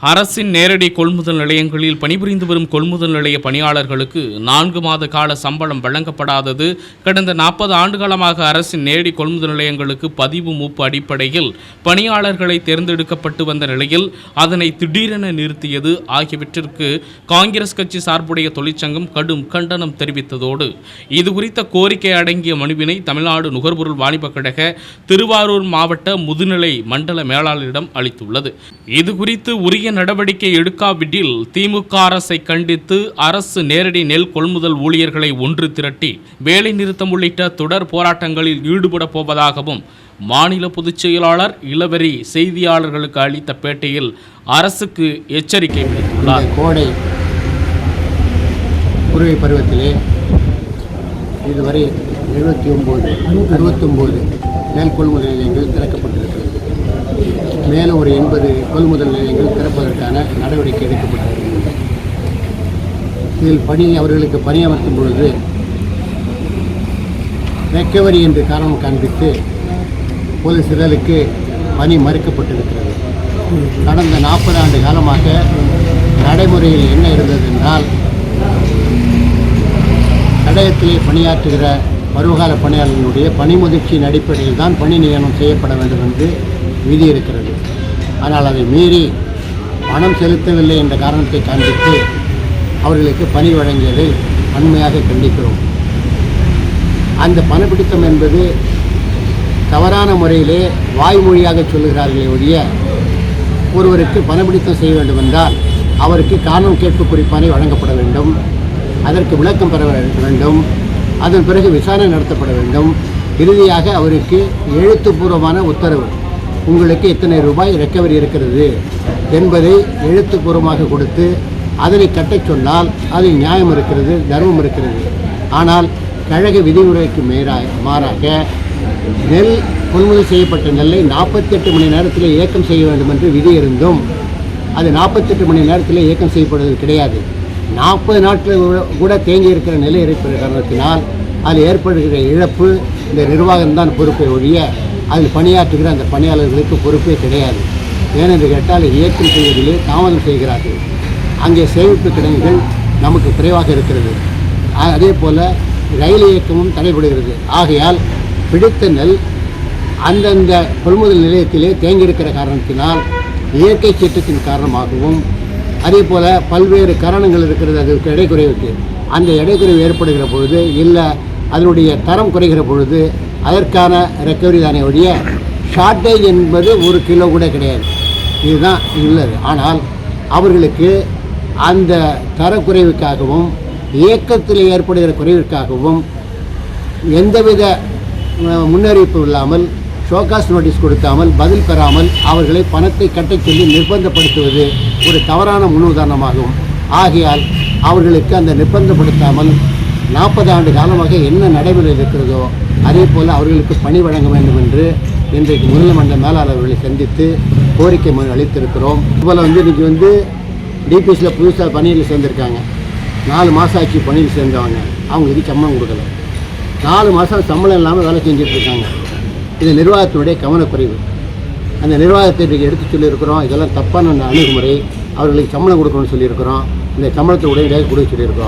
அரசின் நேரடி கொள்முதல் நிலையங்களில் பணிபுரிந்து வரும் கொள்முதல் நிலைய பணியாளர்களுக்கு நான்கு மாத கால சம்பளம் வழங்கப்படாதது. கடந்த நாற்பது ஆண்டுகாலமாக அரசின் நேரடி கொள்முதல் நிலையங்களுக்கு பதிவு மூப்பு அடிப்படையில் பணியாளர்களை தேர்ந்தெடுக்கப்பட்டு வந்த நிலையில் அதனை திடீரென நிறுத்தியது ஆகியவற்றிற்கு காங்கிரஸ் கட்சி சார்புடைய தொழிற்சங்கம் கடும் கண்டனம் தெரிவித்ததோடு இது குறித்த கோரிக்கை அடங்கிய மனுவினை தமிழ்நாடு நுகர்பொருள் வாணிபக் கழக திருவாரூர் மாவட்ட முதுநிலை மண்டல மேலாளரிடம் அளித்துள்ளது. இது குறித்து உரிய நடவடிக்கை எடுக்காவிட்டில் திமுக அரசை கண்டித்து அரசு நேரடி நெல் கொள்முதல் ஊழியர்களை ஒன்று திரட்டி வேலை நிறுத்தம் உள்ளிட்ட தொடர் போராட்டங்களில் ஈடுபடப் போவதாகவும் மாநில பொதுச் செயலாளர் இளவரி செய்தியாளர்களுக்கு அளித்த பேட்டியில் அரசுக்கு எச்சரிக்கை விடுத்துள்ளார். கோடை குருவை பருவத்திலே இதுவரை எழுபத்தி ஒம்பது அறுபத்தொம்போது நெல் கொள்முதல் நிலையங்கள் திறக்கப்பட்டிருக்கிறது. மேலும் ஒரு எண்பது கொள்முதல் நிலையங்கள் திறப்பதற்கான நடவடிக்கை எடுக்கப்பட்டிருக்கிறது இதில் பணி அவர்களுக்கு பணியமர்த்தும் பொழுது ரெக்கவரி என்று காரணம் காண்பித்து ஒரு சிலருக்கு பணி மறுக்கப்பட்டிருக்கிறது. கடந்த நாற்பது ஆண்டு காலமாக நடைமுறையில் என்ன இருந்தது என்றால் தடயத்திலே பணியாற்றுகிற பருவகால பணியாளர்களுடைய பணி முதிர்ச்சியின் அடிப்படையில் தான் பணி நியமனம் செய்யப்பட வேண்டும் என்று விதி இருக்கிறது. ஆனால் அதை மீறி பணம் செலுத்தவில்லை என்ற காரணத்தை காண்பித்து அவர்களுக்கு பணி வழங்கியதை வன்மையாக கண்டிக்கிறோம். அந்த பணப்பிடித்தம் என்பது தவறான முறையிலே வாய்மொழியாக சொல்லுகிறார்களே ஒழிய ஒருவருக்கு பணப்பிடித்தம் செய்ய வேண்டுமென்றால் அவருக்கு காரணம் கேட்பு குறிப்பானை வழங்கப்பட வேண்டும் அதற்கு விளக்கம் பெற வேண்டும் அதன் பிறகு விசாரணை நடத்தப்பட வேண்டும். இறுதியாக அவருக்கு எழுத்துப்பூர்வமான உத்தரவு உங்களுக்கு இத்தனை ரூபாய் ரெக்கவரி இருக்கிறது என்பதை எழுத்துப்பூர்வமாக கொடுத்து அதனை கட்டச் சொன்னால் அது நியாயம் இருக்கிறது தர்மம் இருக்கிறது. ஆனால் கழக விதிமுறைக்கு மேறா மாறாக நெல் கொள்முதல் செய்யப்பட்ட நெல்லை நாற்பத்தெட்டு மணி நேரத்தில் இயக்கம் செய்ய வேண்டும் என்று விதி இருந்தும் அது நாற்பத்தெட்டு மணி நேரத்தில் இயக்கம் செய்யப்படுவது கிடையாது. நாற்பது நாட்கள் கூட தேங்கி இருக்கிற நிலை இருக்கிற காரணத்தினால் அதில் ஏற்படுகிற இழப்பு இந்த நிர்வாகம்தான் பொறுப்பை ஒழிய அதில் பணியாற்றுகிற அந்த பணியாளர்களுக்கு பொறுப்பே கிடையாது. ஏனென்று கேட்டால் இயக்கம் செய்வதிலே தாமதம் செய்கிறார்கள். அங்கே சேமிப்பு கிடங்குகள் நமக்கு குறைவாக இருக்கிறது. அதே போல் ரயில் இயக்கமும் தடைபடுகிறது. ஆகையால் பிடித்த நெல் அந்தந்த கொள்முதல் நிலையத்திலே தேங்கியிருக்கிற காரணத்தினால் இயற்கை சீற்றத்தின் காரணமாகவும் அதே போல் பல்வேறு காரணங்கள் இருக்கிறது அதற்கு எடை குறைவுக்கு அந்த எடை குறைவு ஏற்படுகிற பொழுது இல்லை அதனுடைய தரம் குறைகிற பொழுது அதற்கான ரெக்கவரி தானே ஒழிய ஷார்ட்டேஜ் என்பது ஒரு கிலோ கூட கிடையாது. இதுதான் உள்ளது. ஆனால் அவர்களுக்கு அந்த தரக்குறைவுக்காகவும் இயக்கத்தில் ஏற்படுகிற குறைவிற்காகவும் எந்தவித முன்னறிவிப்பு இல்லாமல் ஷோகாஸ் நோட்டீஸ் கொடுக்காமல் பதில் பெறாமல் அவர்களை பணத்தை கட்டச் சொல்லி நிர்பந்தப்படுத்துவது ஒரு தவறான முன்னுதாரணமாகும். ஆகையால் அவர்களுக்கு அந்த நிர்பந்தப்படுத்தாமல் நாற்பது ஆண்டு காலமாக என்ன நடைமுறையில் இருக்கிறதோ அதே போல் அவர்களுக்கு பணி வழங்க வேண்டும் என்று இன்றைக்கு முதலமன்ற மேலாளர்களை சந்தித்து கோரிக்கை மனு அளித்திருக்கிறோம். இதுபோல் வந்து இன்றைக்கி வந்து டிபிஎஸில் புதுசாக பணியில் சேர்ந்துருக்காங்க. நாலு மாதம் ஆச்சு பணியில் சேர்ந்தவங்க. அவங்களுக்கு சம்பளம் கொடுக்கல. நாலு மாதம் சம்பளம் இல்லாமல் வேலை செஞ்சிட்ருக்காங்க இது நிர்வாகத்தினுடைய கவனக்குறைவு. அந்த நிர்வாகத்தை இன்றைக்கு எடுத்து சொல்லியிருக்கிறோம். இதெல்லாம் தப்பான அணுகுமுறை. அவர்களுக்கு சம்பளம் கொடுக்கணும்னு சொல்லியிருக்கிறோம். இந்த சம்பளத்தை உடனடியாக கொடுக்க சொல்லியிருக்கிறோம்.